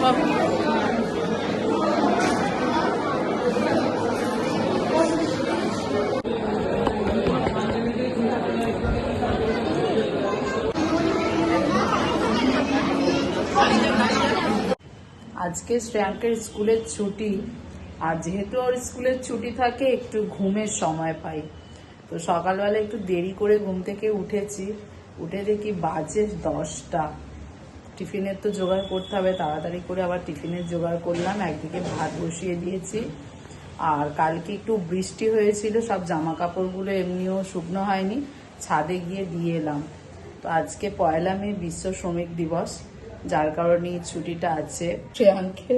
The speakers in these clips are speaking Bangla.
সব। আজকে শ্রেয়াঙ্কের স্কুলের ছুটি, আর যেহেতু ওর স্কুলের ছুটি থাকে, একটু ঘুমের সময় পাই। তো সকালবেলা একটু দেরি করে ঘুম থেকে উঠেছি, উঠে দেখি বাজে দশটা। টিফিনের তো জোগাড় করতে হবে তাড়াতাড়ি করে আবার টিফিনের জোগাড় করলাম একদিকে ভাত বসিয়ে দিয়েছি। আর কালকে একটু বৃষ্টি হয়েছিল সব জামা কাপড়গুলো এমনিও শুকনো হয়নি ছাদে গিয়ে দিয়ে এলাম। তো আজকে পয়লা মে বিশ্ব শ্রমিক দিবস যার কারণে এই ছুটিটা আছে। শ্রেয়াঙ্কে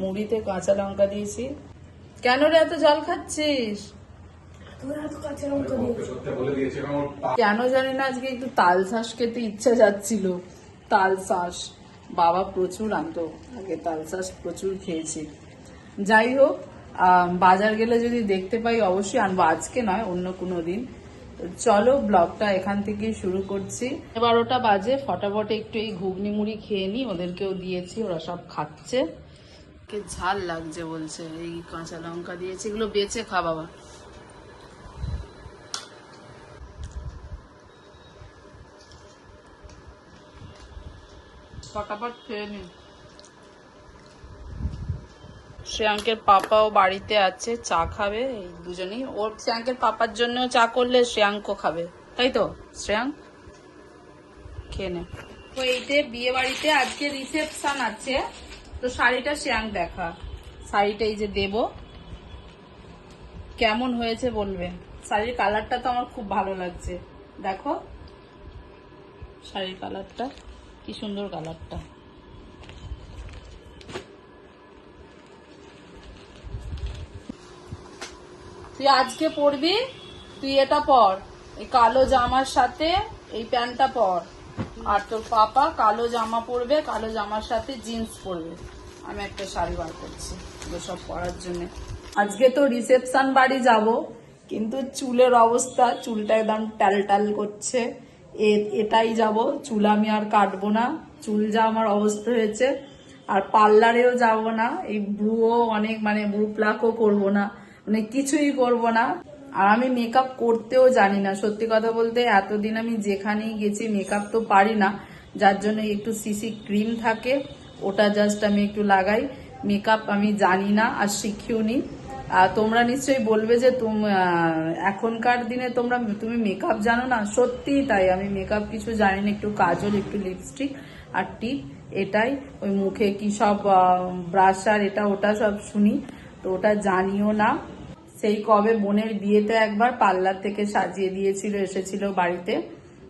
মুড়িতে কাঁচা লঙ্কা দিয়েছি। কেন রে এত জল খাচ্ছিস? কেন জানি না আজকে একটু তাল শাঁস খেতে ইচ্ছা যাচ্ছিল। তাল শাঁস বাবা প্রচুর আনতো, আগে তাল শাঁস প্রচুর খেয়েছি। যাই হোক বাজার গেলে যদি দেখতে পাই অবশ্যই আনব। আজকে নয়, অন্য কোনো দিন। চলো ব্লগটা এখান থেকে শুরু করছি। বারোটা বাজে, ফটাফট একটু এই ঘুগনি মুড়ি খেয়ে নি ওদেরকেও দিয়েছি, ওরা সব খাচ্ছে। ঝাল লাগছে বলছে, এই কাঁচা লঙ্কা দিয়েছি, এগুলো বেঁচে খা বাবা। শ্রেয়াঙ্কের পাপাও বাড়িতে আছে, চা খাবে, এই দুজনেই। ওর শ্রেয়াঙ্কের পাপার জন্য চা করলে শ্রেয়াঙ্কও খাবে। তাই তো, শ্রেয়াঙ্ক? খেয়ে তো বিয়ে বাড়িতে আজকে রিসেপশন আছে। তো শাড়িটা শ্রেয়াঙ্ক দেখা। শাড়িটা এই যে দেব। কেমন হয়েছে বলবেন শাড়ির কালারটা তো আমার খুব ভালো লাগছে। দেখো। শাড়ির কালারটা কি সুন্দর কালারটা। তুই আজকে পরবি, তুই এটা পর। এই কালো জামার সাথে এই প্যান্টটা পর। আর তোর পাপা কালো জামা পরবে, কালো জামার সাথে জিন্স পরবে। আমি একটা শাড়ি বার করছি সব পরার জন্য। আজকে তো রিসেপশন বাড়ি যাব, কিন্তু চুলের অবস্থা চুলটা একদম টাল টাল করছে। এটাই যাব। চুল আমি আর কাটবো না। চুল যা আমার অবস্থা হয়েছে। আর পার্লারেও যাব না। এই ব্রুও অনেক মানে ব্রু প্লাকও করব না। মানে কিছুই করব না। আর আমি মেকআপ করতেও জানি না। সত্যি কথা বলতে এতদিন আমি যেখানেই গেছি মেকআপ তো পারি না। যার জন্য একটু সিসি ক্রিম থাকে। ওটা জাস্ট আমি একটু লাগাই। মেকআপ আমি জানি না আর শিখিও নি তোমরা নিশ্চয়ই বলবে যে এখনকার দিনে তোমরা, তুমি মেকআপ জানো না? সত্যিই তাই। আমি মেকআপ কিছু জানি না একটু কাজল, একটু লিপস্টিক আর টিপ, এটাই। ওই মুখে কি সব ব্রাশ আর এটা ওটা সব শুনি, তো ওটা জানিও না। সেই কবে বোনের বিয়েতে একবার পার্লার থেকে সাজিয়ে দিয়েছিল, এসেছিল বাড়িতে।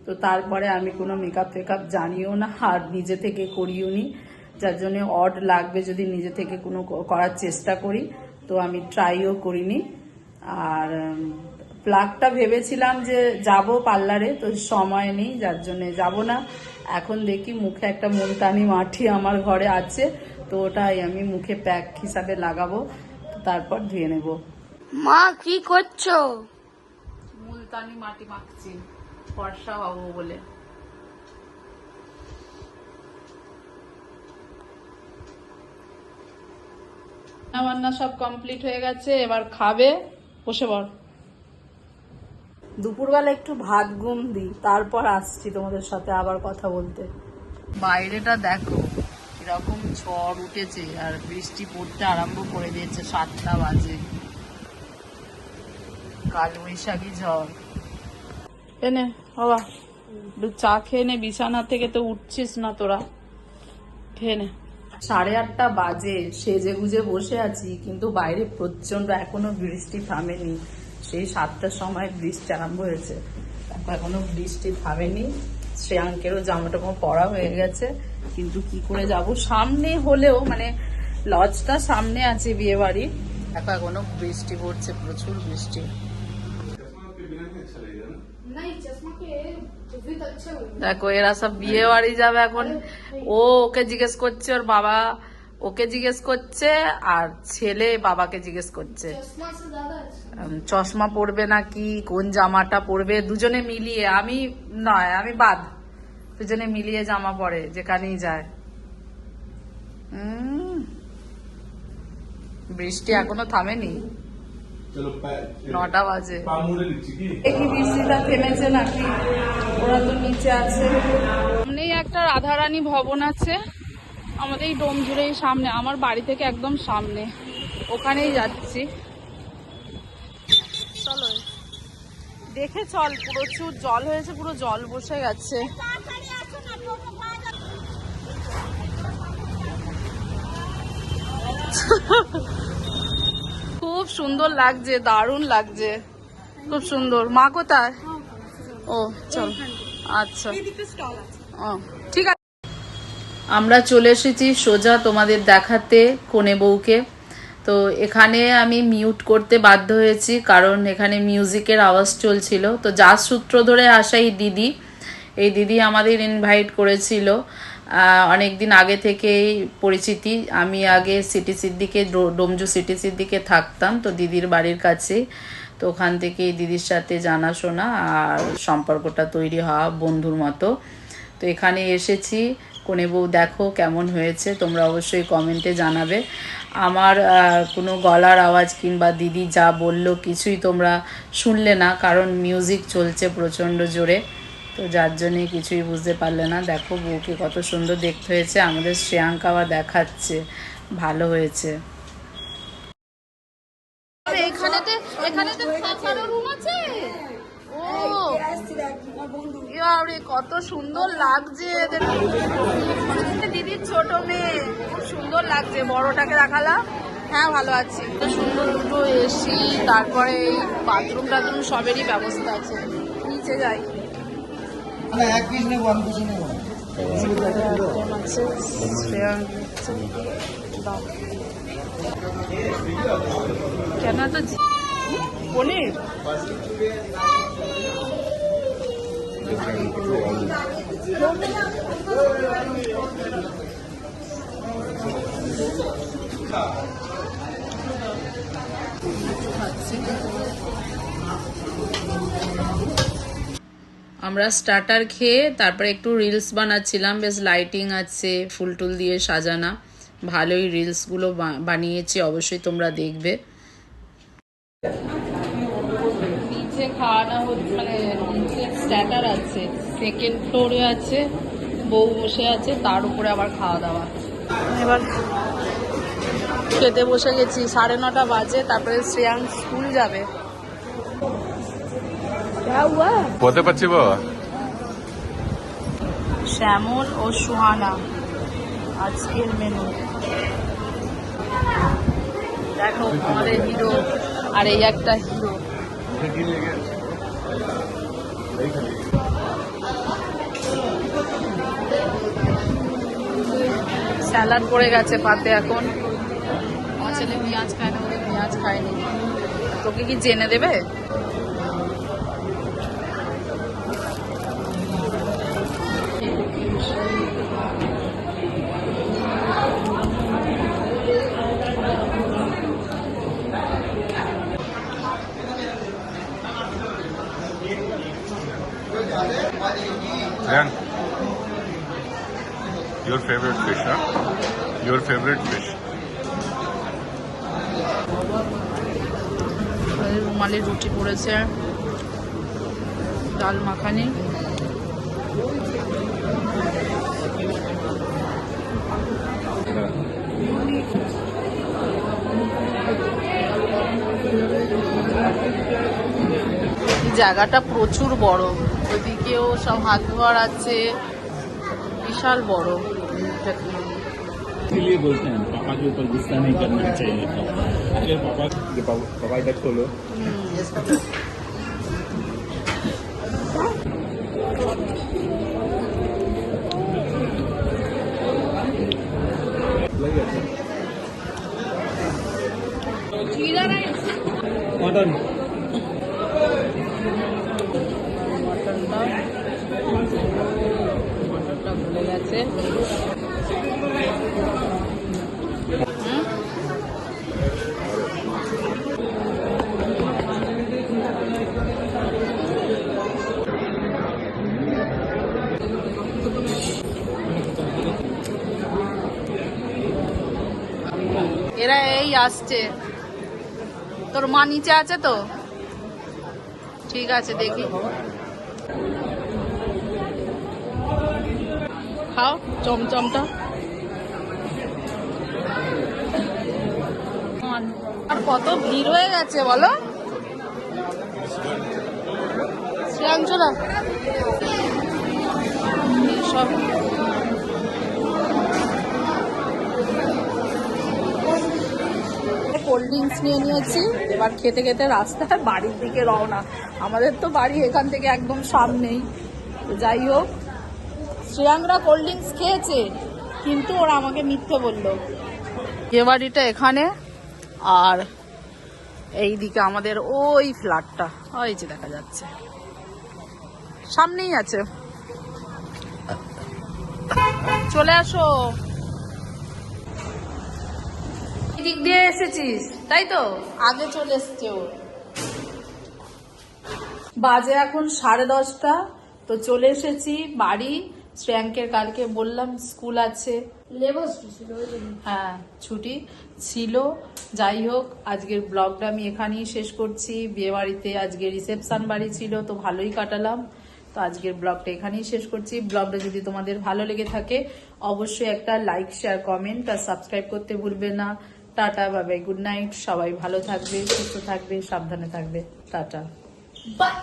তো তারপরে আমি কোনো মেকআপ টেকআপ জানিও না, আর নিজে থেকে করিও নি যার জন্য অড লাগবে যদি নিজে থেকে কোনো করার চেষ্টা করি। তো আমি ট্রাইও করিনি। আর প্লাগটা ভেবেছিলাম যে যাব পার্লারে তো সময় নেই যার জন্য যাব না। এখন দেখি মুখে একটা মুলতানি মাটি আমার ঘরে আছে তো ওটাই আমি মুখে প্যাক হিসাবে লাগাবো তারপর ধুয়ে নেব। মা কি করছ? মুলতানি মাটি মাখছি ফর্সা হব বলে। রান্না সব কমপ্লিট হয়ে গেছে এবার খাবে বসে পড়। দুপুরবেলা একটু ভাত ঘুম দিই তারপর আসছি তোমাদের সাথে আবার কথা বলতে। বাইরেটা দেখো এরকম ঝড় উঠেছে আর বৃষ্টি পড়তে আরম্ভ করে দিয়েছে সাতটা বাজে। কাল বৈশাখী ঝড়। এনে বাবা একটু চা খেয়ে নে বিছানা থেকে তো উঠছিস না তোরা। খেয়ে নে। সাড়ে আটটা বাজে সেজে গুজে বসে আছি, কিন্তু বাইরে প্রচণ্ড এখনও বৃষ্টি থামেনি। সেই সাতটার সময় বৃষ্টি আরম্ভ হয়েছে। এখনও বৃষ্টি থামেনি। শ্রেয়াঙ্কেরও জামা টামা পরা হয়ে গেছে। কিন্তু কি করে যাব? সামনে হলেও মানে লজটা সামনে আছে বিয়ে বাড়ি দেখো, এখনও বৃষ্টি পড়ছে, প্রচুর বৃষ্টি। দেখো এরা সব বিয়ে বাড়ি যাবে এখন। ও ওকে জিজ্ঞেস করছে ওর বাবা ওকে জিজ্ঞেস করছে আর ছেলে বাবাকে জিজ্ঞেস করছে। চশমা পরবে নাকি কোন জামাটা পরবে দুজনে মিলিয়ে আমি নয় আমি বাদ। দুজনে মিলিয়ে জামা পরে যেখানেই যায়। উম, বৃষ্টি এখনও থামেনি। নটা বাজে দেখি বৃষ্টিটা থেমেছে নাকি ওরা তো নিচে আছে সামনেই একটা রাধারানী ভবন আছে আমাদের এই ডোমজুড়েই সামনে আমার বাড়ি থেকে একদম সামনে ওখানেই যাচ্ছি চলো দেখে চল প্রচুর জল হয়েছে পুরো জল বসে গেছে খুব সুন্দর লাগছে, দারুণ লাগছে। খুব সুন্দর। মা কোথায়? ও, চল। আচ্ছা। ও, ঠিক আছে। আমরা চলে এসেছি সোজা তোমাদের দেখাতে কোনে বউকে। তো এখানে আমি মিউট করতে বাধ্য হয়েছি, কারণ এখানে মিউজিকের আওয়াজ চলছিল। তো যার সূত্র ধরে আসা এই দিদি এই দিদি আমাদের ইনভাইট করেছিল। অনেক দিন আগে থেকেই পরিচিতি। আমি আগে সিটি সিদ্দিকে, ডো- ডোমজু সিটি সিদ্দিকে থাকতাম, তো দিদির বাড়ির কাছে তো ওখান থেকে দিদির সাথে জানাশোনা আর সম্পর্কটা তৈরি হওয়া বন্ধুর মতো। তো এখানে এসেছি। কোনে বউ, দেখো কেমন হয়েছে। তোমরা অবশ্যই কমেন্টে জানাবে। আমার কোনো গলার আওয়াজ কিংবা দিদি যা বলল কিছুই তোমরা শুনলে না, কারণ মিউজিক চলছে প্রচণ্ড জোরে। তো যার জন্যে কিছুই বুঝতে পারলে না। দেখো বউকে কত সুন্দর দেখতে হয়েছে, আমাদের শ্রেয়াঙ্কা আবার দেখাচ্ছে। ভালো হয়েছে। কত সুন্দর লাগছে দেখো। দিদির ছোট মেয়ে, খুব সুন্দর লাগছে। বড়টাকে দেখালাম। হ্যাঁ ভালো আছি। সুন্দর দুটো এসি তারপরে এই বাথরুম টাথরুম সবেরই ব্যবস্থা আছে। নিচে যাই। আমরা এক পিস নেব, আমি কিছু নেব না। একদম আছে শ্রেয়াঙ্ক দিচ্ছে। দাও। কেন এত জি- পনির আমরা স্টার্টার খেয়ে তারপরে একটু রিলস বানাচ্ছিলাম, বেশ লাইটিং আছে, ফুল টুল দিয়ে সাজানা। ভালোই রিলসগুলো বানিয়েছি, অবশ্যই তোমরা দেখবে। নিচে হচ্ছে মানে আছে সেকেন্ড ফ্লোরে আছে, বউ বসে আছে, তার উপরে আবার খাওয়া দাওয়া। এবার খেতে বসে গেছি, সাড়ে নটা বাজে, তারপরে শ্রেয়াং স্কুল যাবে। বলতে পারছি বাবা? শ্যামল ও সুহানা। আজকের মেনু দেখো, আমাদের হিরো আর এই একটা হিরো স্যালাড পড়ে গেছে পাতে এখন। আমার ছেলে পেঁয়াজ খায় না বলে পেঁয়াজ খায়নি। তোকে কি জেনে দেবে Ryan, your favorite fish, huh? Your favorite fish. রুমালি রুটি পড়েছে, ডাল মাখানি জায়গাটা প্রচুর বড় ওইদিকেও সব হাত ধোয়ার আছে, বিশাল বড় इसीलिए बोलते हैं पापा के ऊपर गुस्सा नहीं करना चाहिए। अगर पापा। ये पापा पापा इधर खोलो। मटन এই আসছে। তোর মা নিচে আছে তো? ঠিক আছে, দেখি। খাও চমচমটা। আর কত ভিড় হয়ে গেছে বলো? শ্রেয়াংশরা সব কোল্ড ড্রিঙ্কস নিয়ে নিয়েছি। এবার খেতে খেতে রাস্তায় বাড়ির দিকে রওনা। আমাদের তো বাড়ি এখান থেকে একদম সামনেই। যাই হোক, শ্রেয়াংরা কোল্ড ড্রিঙ্কস খেয়েছে, কিন্তু ওরা আমাকে মিথ্যে বলল। এ বাড়িটা এখানে, আর এই দিকে আমাদের ওই ফ্ল্যাটটা ওই যে দেখা যাচ্ছে। সামনেই আছে। চলে আসো। দিক দিয়ে এসেছিস তাই তো? আগে চলে এসছে ও। বাজে এখন সাড়ে দশটা তো চলে এসেছি বাড়ি। শ্রেয়াঙ্কের কালকে বললাম স্কুল আছে। হ্যাঁ ছুটি ছিল। যাই হোক আজকের ব্লগটা আমি এখানেই শেষ করছি। বিয়ে বাড়িতে আজকে রিসেপশন বাড়ি ছিল তো ভালোই কাটালাম। তো আজকের ব্লগটা এখানেই শেষ করছি। ব্লগটা যদি তোমাদের ভালো লেগে থাকে অবশ্যই একটা লাইক শেয়ার কমেন্ট আর সাবস্ক্রাইব করতে ভুলবে না। টাটা বাবাই। গুড নাইট সবাই ভালো থাকবে সুস্থ থাকবে সাবধানে থাকবে। টাটা। বাই